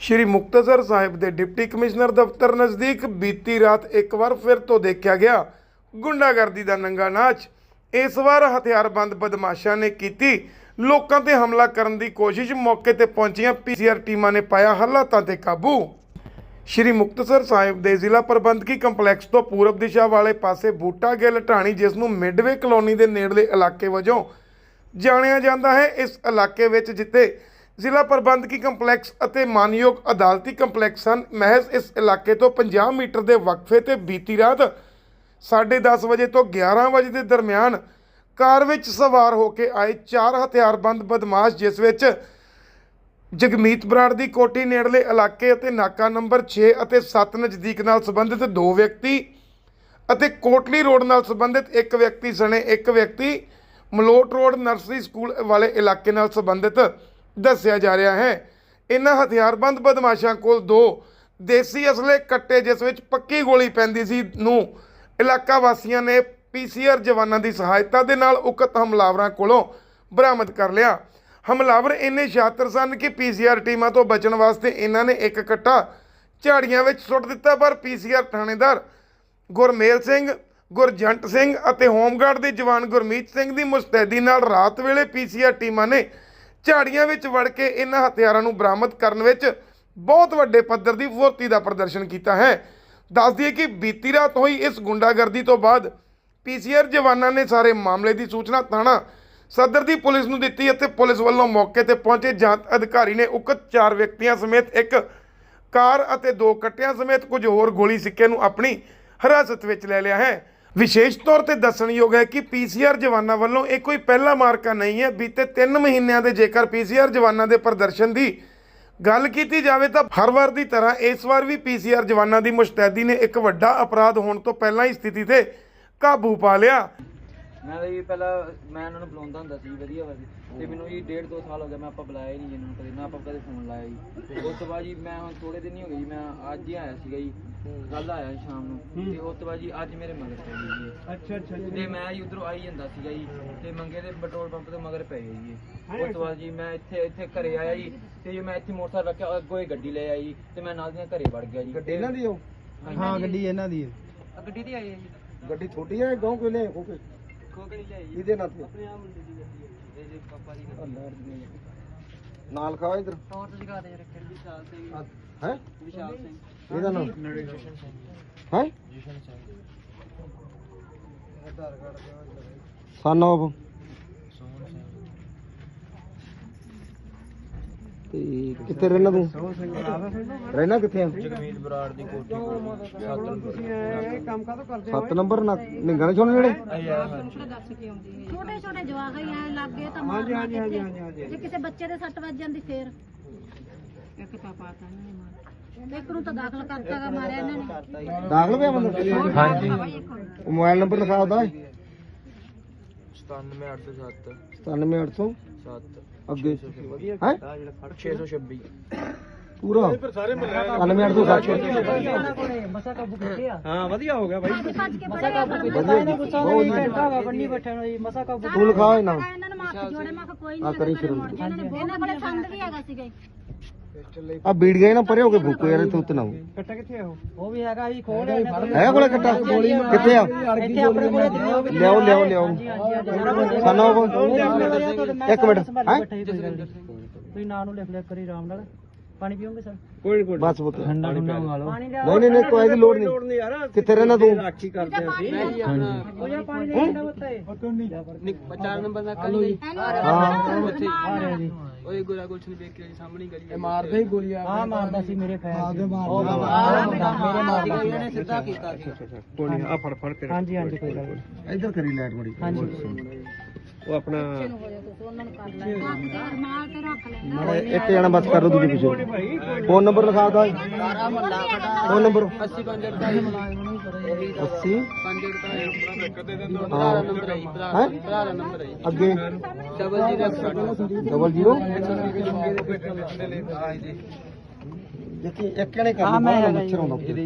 ਸ਼੍ਰੀ ਮੁਕਤਸਰ ਸਾਹਿਬ ਦੇ deputy commissioner ਦਫ਼ਤਰ ਨਜ਼ਦੀਕ ਬੀਤੀ ਰਾਤ ਇੱਕ ਵਾਰ ਫਿਰ ਤੋਂ ਦੇਖਿਆ ਗਿਆ ਗੁੰਡਾਗਰਦੀ ਦਾ ਨੰਗਾ ਨਾਚ। ਇਸ ਵਾਰ ਹਥਿਆਰਬੰਦ ਬਦਮਾਸ਼ਾਂ ਨੇ ਕੀਤੀ। ਲੋਕਾਂ ਤੇ ਹਮਲਾ ਕਰਨ ਦੀ ਕੋਸ਼ਿਸ਼ ਮੌਕੇ ਤੇ ਪਹੁੰਚੀਆਂ ਪੀਸੀਆਰ ਟੀਮਾਂ ਨੇ ਪਾਇਆ ਹਾਲਾਤਾਂ ਤੇ ਕਾਬੂ। ਸ਼੍ਰੀ ਮੁਕਤਸਰ ਸਾਹਿਬ ਦੇ ਜ਼ਿਲ੍ਹਾ ਪ੍ਰਬੰਧਕੀ ਕੰਪਲੈਕਸ ਤੋਂ ਪੂਰਬ ਦਿਸ਼ਾ ਵਾਲੇ ਪਾਸੇ ਬੂਟਾ ਗਿੱਲ ਢਾਣੀ, ਜਿਸ ਨੂੰ ਮਿਡਵੇ ਕਲੋਨੀ ਦੇ ਨੇੜਲੇ ਇਲਾਕੇ ਵਜੋਂ ਜਾਣਿਆ ਜਾਂਦਾ ਹੈ, ਇਸ ਇਲਾਕੇ ਵਿੱਚ ਜਿੱਥੇ ਜ਼ਿਲ੍ਹਾ ਪ੍ਰਬੰਧਕੀ ਕੰਪਲੈਕਸ ਅਤੇ ਮਾਨਯੋਗ ਅਦਾਲਤੀ ਕੰਪਲੈਕਸ ਹਨ। ਮਹਿਜ਼ ਇਸ ਇਲਾਕੇ ਤੋਂ 50 ਮੀਟਰ ਦੇ ਵਕਫੇ ਤੇ ਬੀਤੀ ਰਾਤ 10:30 ਵਜੇ ਤੋਂ 11 ਵਜੇ ਦੇ ਦਰਮਿਆਨ ਕਾਰ ਵਿੱਚ ਸਵਾਰ ਹੋ ਕੇ ਆਏ ਚਾਰ ਹਥਿਆਰਬੰਦ ਬਦਮਾਸ਼, ਜਿਸ ਵਿੱਚ ਜਗਮੀਤ ਬਰਾੜ ਦੀ ਕੋਟੀ ਨੇੜਲੇ ਇਲਾਕੇ ਅਤੇ ਨਾਕਾ ਨੰਬਰ 6 ਅਤੇ 7 ਨਜ਼ਦੀਕ ਨਾਲ ਸੰਬੰਧਿਤ ਦੋ ਵਿਅਕਤੀ ਅਤੇ ਕੋਟਲੀ ਰੋਡ ਨਾਲ ਸੰਬੰਧਿਤ ਇੱਕ ਵਿਅਕਤੀ, ਸਣੇ ਇੱਕ ਵਿਅਕਤੀ ਮਲੋਟ ਰੋਡ ਨਰਸਰੀ ਸਕੂਲ ਵਾਲੇ ਇਲਾਕੇ ਨਾਲ ਸੰਬੰਧਿਤ ਦੱਸਿਆ ਜਾ ਰਿਹਾ ਹੈ। ਇਨ੍ਹਾਂ ਹਥਿਆਰਬੰਦ ਬਦਮਾਸ਼ਾਂ ਕੋਲ ਦੋ ਦੇਸੀ ਅਸਲੇ ਕੱਟੇ ਜਿਸ ਵਿੱਚ ਪੱਕੀ ਗੋਲੀ ਪੈਂਦੀ ਸੀ ਨੂੰ ਇਲਾਕਾ ਵਾਸੀਆਂ ਨੇ ਪੀਸੀਆਰ ਜਵਾਨਾਂ ਦੀ ਸਹਾਇਤਾ ਦੇ ਨਾਲ ਉਕਤ ਹਮਲਾਵਰਾਂ ਕੋਲੋਂ ਬਰਾਮਦ ਕਰ ਲਿਆ। ਹਮਲਾਵਰ ਇੰਨੇ ਸ਼ਾਤਰ ਸਨ ਕਿ ਪੀਸੀਆਰ ਟੀਮਾਂ ਤੋਂ ਬਚਣ ਵਾਸਤੇ ਇਹਨਾਂ ਨੇ ਇੱਕ ਕੱਟਾ ਝਾੜੀਆਂ ਵਿੱਚ ਸੁੱਟ ਦਿੱਤਾ, ਪਰ ਪੀਸੀਆਰ ਥਾਣੇਦਾਰ ਗੁਰਮੇਲ ਸਿੰਘ, ਗੁਰਜੰਟ ਸਿੰਘ ਅਤੇ ਹੋਮਗਾਰਡ ਦੇ ਜਵਾਨ ਗੁਰਮੀਤ ਸਿੰਘ ਦੀ ਮੁਸਤੈਦੀ ਨਾਲ ਰਾਤ ਵੇਲੇ ਪੀਸੀਆਰ ਟੀਮਾਂ ਨੇ ਝਾੜੀਆਂ ਵਿੱਚ ਵੜ ਕੇ ਇਹਨਾਂ ਹਥਿਆਰਾਂ ਨੂੰ ਬਰਾਮਦ ਕਰਨ ਵਿੱਚ ਬਹੁਤ ਵੱਡੇ ਪੱਧਰ ਦੀ ਫੁਰਤੀ ਦਾ ਪ੍ਰਦਰਸ਼ਨ ਕੀਤਾ ਹੈ। ਦੱਸ ਦਈਏ ਕਿ ਬੀਤੀ ਰਾਤ ਹੋਈ ਇਸ ਗੁੰਡਾਗਰਦੀ ਤੋਂ ਬਾਅਦ ਪੀਸੀਆਰ ਜਵਾਨਾਂ ਨੇ ਸਾਰੇ ਮਾਮਲੇ ਦੀ ਸੂਚਨਾ ਥਾਣਾ ਸਦਰ ਦੀ ਪੁਲਿਸ ਨੂੰ ਦਿੱਤੀ ਅਤੇ ਪੁਲਿਸ ਵੱਲੋਂ ਮੌਕੇ ਤੇ ਪਹੁੰਚੇ ਜਾਂਚ ਅਧਿਕਾਰੀ ਨੇ ਉਕਤ ਚਾਰ ਵਿਅਕਤੀਆਂ ਸਮੇਤ ਇੱਕ ਕਾਰ ਅਤੇ ਦੋ ਕੱਟਿਆਂ ਸਮੇਤ ਕੁਝ ਹੋਰ ਗੋਲੀ ਸਿੱਕੇ ਨੂੰ ਆਪਣੀ ਹਿਰਾਸਤ ਵਿੱਚ ਲੈ ਲਿਆ ਹੈ। ਵਿਸ਼ੇਸ਼ ਤੌਰ ਤੇ ਦੱਸਣਯੋਗ ਹੈ ਕਿ ਪੀਸੀਆਰ ਜਵਾਨਾਂ ਵੱਲੋਂ ਇਹ ਕੋਈ ਪਹਿਲਾ ਮਾਰਕਾ ਨਹੀਂ ਹੈ। ਬੀਤੇ 3 ਮਹੀਨਿਆਂ ਦੇ ਜੇਕਰ ਪੀਸੀਆਰ ਜਵਾਨਾਂ ਦੇ ਪ੍ਰਦਰਸ਼ਨ ਦੀ ਗੱਲ ਕੀਤੀ ਜਾਵੇ ਤਾਂ ਹਰ ਵਾਰ ਦੀ ਤਰ੍ਹਾਂ ਇਸ ਵਾਰ ਵੀ ਪੀਸੀਆਰ ਜਵਾਨਾਂ ਦੀ ਮੁਸ਼ਤੈਦੀ ਨੇ ਇੱਕ ਵੱਡਾ ਅਪਰਾਧ ਹੋਣ ਤੋਂ ਪਹਿਲਾਂ ਹੀ ਸਥਿਤੀ ਤੇ ਕਾਬੂ ਪਾ ਲਿਆ। ਮੈਂ ਤਾਂ ਜੀ ਪਹਿਲਾਂ ਮੈਂ ਇਹਨਾਂ ਨੂੰ ਬੁਲਾਉਂਦਾ ਹੁੰਦਾ ਸੀ ਵਧੀਆ ਵਧੀਆ ਤੇ ਮੈਨੂੰ ਜੀ ਡੇਢ ਦੋ ਸਾਲ ਹੋ ਗਏ ਮੈਂ ਆਪਾਂ ਬੁਲਾਇਆ ਹੀ ਨਹੀਂ ਇਹਨਾਂ ਨੂੰ ਕਦੇ ਨਾ ਆਪਾਂ ਕਦੇ ਫੋਨ ਲਾਇਆ ਜੀ। ਉਸ ਤੋਂ ਬਾਅਦ ਜੀ ਮੈਂ ਹੁਣ ਥੋੜੇ ਦਿਨ ਹੀ ਹੋ ਗਏ ਜੀ ਮੈਂ ਅੱਜ ਹੀ ਆਇਆ ਸੀਗਾ ਜੀ। ਕੱਲ ਆਇਆ ਸੀ ਸ਼ਾਮ ਨੂੰ। ਤੇ ਉਸ ਤੋਂ ਬਾਅਦ ਜੀ ਅੱਜ ਮੇਰੇ ਮਗਰ ਪੈ ਗਈ ਜੀ। ਅੱਛਾ ਅੱਛਾ ਤੇ ਮੈਂ ਜੀ ਉਧਰੋਂ ਆਈ ਜਾਂਦਾ ਸੀਗਾ ਜੀ ਤੇ ਮੰਗੇ ਦੇ ਪੈਟਰੋਲ ਪੰਪ ਤੇ ਮਗਰ ਪੈ ਗਈ ਜੀ। ਉਸ ਤੋਂ ਬਾਅਦ ਜੀ ਮੈਂ ਇੱਥੇ ਇੱਥੇ ਘਰੇ ਆਇਆ ਜੀ ਤੇ ਜੀ ਮੈਂ ਇੱਥੇ ਮੋਟਰਸਾਈਕਲ ਰੱਖਿਆ ਅੱਗੋਂ ਇਹ ਗੱਡੀ ਲੈ ਆਈ ਤੇ ਮੈਂ ਨਾਲ ਦੀਆਂ ਘਰੇ ਵੜ ਗਿਆ ਜੀ। ਇਹਨਾਂ ਦੀ ਉਹ? ਹਾਂ ਗੱਡੀ ਇਹਨਾਂ ਦੀ ਹੈ ਗੱਡੀ ਤੇ ਆਈ ਹੈ ਜੀ। ਗੱਡੀ ਛੋਟੀ ਹੈ ਗਾਉਂ ਕਿਲੇ ਉਹ ਕਿ ਕੋਕੜੀ ਲੈ ਆਈ ਜੀ ਇਹਦੇ ਨਾਲ ਤੇ। ਆਪਣੇ ਆਪ ਮੁੰਡੇ ਦੀ ਗੱਡੀ ਹੈ ਇਹ ਜੀ ਪਾਪਾ ਦੀ ਗੱਡੀ ਨਾਲ ਖਾ ਇਧਰ। ਤੇ ਦਿਖਾ ਦੇ ਰੱਖਿਆ ਵਿਸ਼ਾਲ ਸਿੰਘ ਹੈ? ਵਿਸ਼ਾਲ ਸਿੰਘ। ਇਹਦਾ ਨਾਮ? ਹੈ? ਜਸ਼ਨ ਸਿੰਘ ਸਨ ਆਫ ਸੋਹਣ ਸਿੰਘ ਤੇ ਕਿੱਥੇ ਰਹਿਣਾ ਤੂੰ? ਰਹਿਣਾ ਕਿੱਥੇ ਆ? ਜਗਮੀਤ ਬਰਾੜ ਦੀ ਕੋਠੀ ਕੋਲ ਸੱਤ ਨੰਬਰ। ਇਹ ਕੰਮ ਕਾਹਤੋਂ ਕਰਦੇ 7 ਨੰਬਰ ਨਾ ਨਿੰਗਾਂ ਛੋਣ ਜਿਹੜੇ? ਛੋਟੇ ਛੋਟੇ ਜਵਾਕ ਹੀ ਐ ਲੱਗ ਤਾਂ ਮਾਰ ਮਾਰ ਕੇ ਜੇ ਕਿਸੇ ਬੱਚੇ ਦੇ ਸੱਟ ਵੱਜ ਜਾਂਦੀ ਫੇਰ। ਇੱਕ ਤਾਂ ਪਾਤਾ ਇਹਨਾਂ ਨੇ ਮਾਰ। ਇੱਕ ਨੂੰ ਤਾਂ ਦਾਖਲ ਕਰਤਾਗਾ ਮਾਰਿਆ ਇਹਨਾਂ ਨੇ। ਦਾਖਲ ਪਿਆ ਬੰਦਾ? ਹਾਂਜੀ। ਉਹ ਮੋਬਾਈਲ ਨੰਬਰ ਲਿਖਾ ਉਹਦਾ। 97807 97800 7 ਅੱਗੇ। ਹੈ? 626 ਪੂਰਾ। 97860 ਮਸਾ ਕਾਬੂ ਕਿੱਥੇ ਆ ਹਾਂ ਵਧੀਆ ਹੋ ਗਿਆ ਬਾਈ ਭੱਜ ਭੱਜ ਕੇ। ਬੜੇ ਵਧੀਆ ਜੀ ਬਹੁਤ ਜੀ ਭਰਾਵਾ ਬੰਨੀ ਬੈਠਾ ਨਾ ਜੀ ਮਸਾ ਕਾਬੂ ਤੂੰ ਲਿਖਾ ਇਹਨਾਂ ਇਹਨਾਂ ਨੂੰ। ਮਾਫ ਜੋੜੇ ਮੈਂ ਕਿਹਾ ਕੋਈ ਆ ਨਹੀਂ ਕਰੀ ਸ਼ੁਰੂ। ਇਹਨਾਂ ਨੇ ਇਹਨਾਂ ਕੋਲੇ ਫੰਡ ਵੀ ਹੈਗਾ ਸੀਗਾ ਆ ਬੀੜ ਗਏ ਨਾ ਪਰੇ ਹੋ ਕੇ ਭੁੱਕੋ ਯਾਰ ਕੱਟਾ ਕਿੱਥੇ ਆ ਉਹ? ਵੀ ਹੈਗਾ ਜੀ ਖੋਲ ਹੈ ਕੋਲੇ ਕੱਟਾ? ਕਿੱਥੇ ਆ? ਇੱਥੇ ਆਪਣੇ ਕੋਲੇ ਦਿੱਤੇ ਹੋ ਲਿਆਓ ਲਿਆਓ ਲਿਆਓ। ਸਾਨੂੰ ਇੱਕ ਮਿੰਟ ਹੈ? ਤੁਸੀਂ ਨਾਂ ਨੂੰ ਲਿਖ ਲਿਆ ਕਰੀ ਆਰਾਮ ਨਾਲ। ਪਾਣੀ ਪੀਓਗੇ ਸਰ? ਕੋਈ ਕੋਈ ਬਸ ਪੁੱਤ। ਠੰਡਾ ਠੰਡਾ ਮੰਗਾ ਲਓ ਪਾਣੀ ਨਹੀਂ ਨਹੀਂ ਨਹੀਂ ਕੋਈ ਦੀ ਲੋੜ ਨਹੀਂ। ਕਿੱਥੇ ਰਹਿਣਾ ਤੂੰ? ਰਾਖੀ ਕਰਦੇ ਉਹ ਜਾ ਪਾਣੀ ਲੈ ਠੰਡਾ ਬੱਤਾ ਹੈ ਚਾਰ ਨੰਬਰ ਦਾ ਕੱਲੋ ਜੀ। ਹਾਂ। ਉੱਥੇ ਆ ਰਿਹਾ ਜੀ। ਓਏ ਗੋਲਾ ਕੁਛ ਨਹੀਂ ਵੇਖ ਕੇ ਸਾਹਮਣੇ ਗਲੀ ਇਹ ਮਾਰਦਾ ਹੀ ਗੋਲੀਆਂ ਹਾਂ ਮਾਰਦਾ ਸੀ ਮੇਰੇ ਫੈਨ ਉਹ ਮੇਰੇ ਮਾਰਦਾ ਸੀ। ਇਹਨੇ ਸਿੱਧਾ ਕੀਤਾ ਸੀ। ਕੋਈ ਨਹੀਂ ਆ ਫੜ ਫੜ ਕੇ ਹਾਂਜੀ ਹਾਂਜੀ ਕੋਈ ਗੱਲ ਨਹੀਂ। ਇੱਧਰ ਕਰੀ ਲਾਈਟ ਬੜੀ। ਹਾਂਜੀ। ਉਹ ਆਪਣਾ ਮਾੜਾ ਜਿਹਾ ਇੱਕ ਜਣਾ ਬਸ ਕਰੋ ਦੂਜੇ ਪਿੱਛੇ। ਫੋਨ ਨੰਬਰ ਲਿਖਾ ਦਾ ਫੋਨ ਨੰਬਰ। 80 ਹੈ। ਅੱਗੇ। Double zero. ਦੇਖੀ, ਇੱਕ ਜਣੇ ਕਰ ਲਓ ਮੱਛਰ ਆਉਂਦਾ ਇਹਦੇ